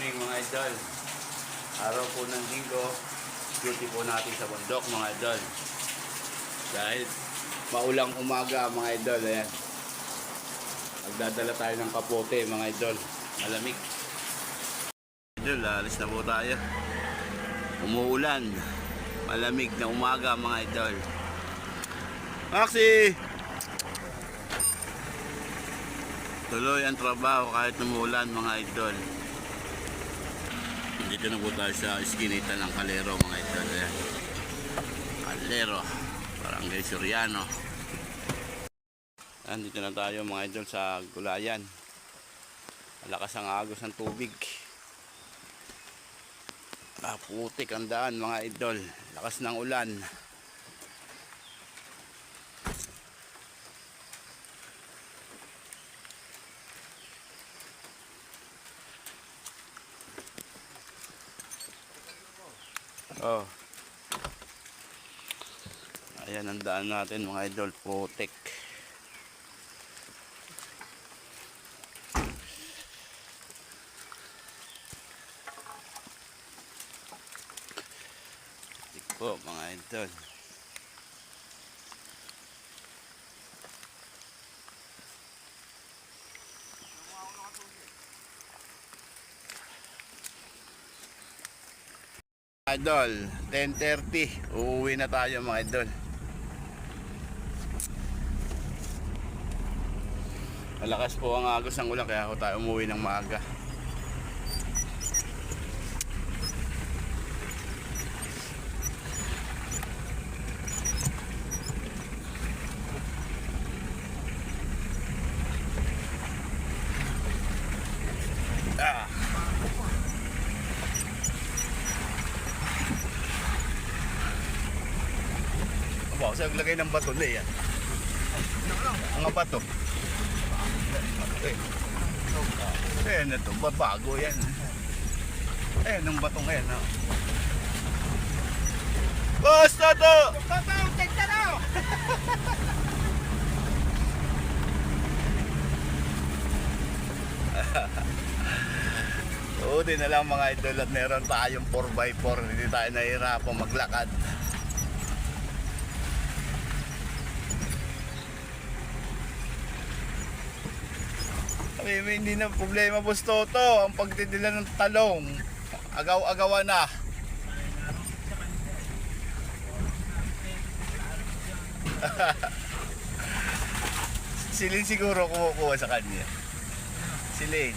morning mga idol. Araw po ng linggo, duty po natin sa bundok mga idol. Dahil maulang umaga mga idol, ayan. Magdadala tayo ng kapote mga idol. Malamig. Idol, alis na po tayo. Umuulan. Malamig na umaga mga idol. Maxi! Tuloy ang trabaho kahit umulan mga idol. Dito na po tayo sa iskinita ng Kalero mga idol. Ayan. Kalero. Barangay Soriano. Ayan, na tayo mga idol sa gulayan. Malakas ang agos ng tubig. Ah, putik ang daan mga idol. Lakas ng ulan. Oh. Ayan ang daan natin mga idol, putik. Putik po mga idol. Idol, 10.30. Uuwi na tayo mga idol. Malakas po ang agos ng ulan kaya ako tayo umuwi ng maaga. Ah. Wow, sa'yo lagay ng bato na yan. Ang bato. Eh. Eh, na to, babago yan. Eh, nung batong yan, ha. Basta to! Buti na lang mga idol at meron tayong 4x4 hindi tayo nahihirapang maglakad. Mo, hindi na problema boss Toto ang pagtitila ng talong. Agaw-agawa na. Silin siguro kumukuha sa kanya. Silin.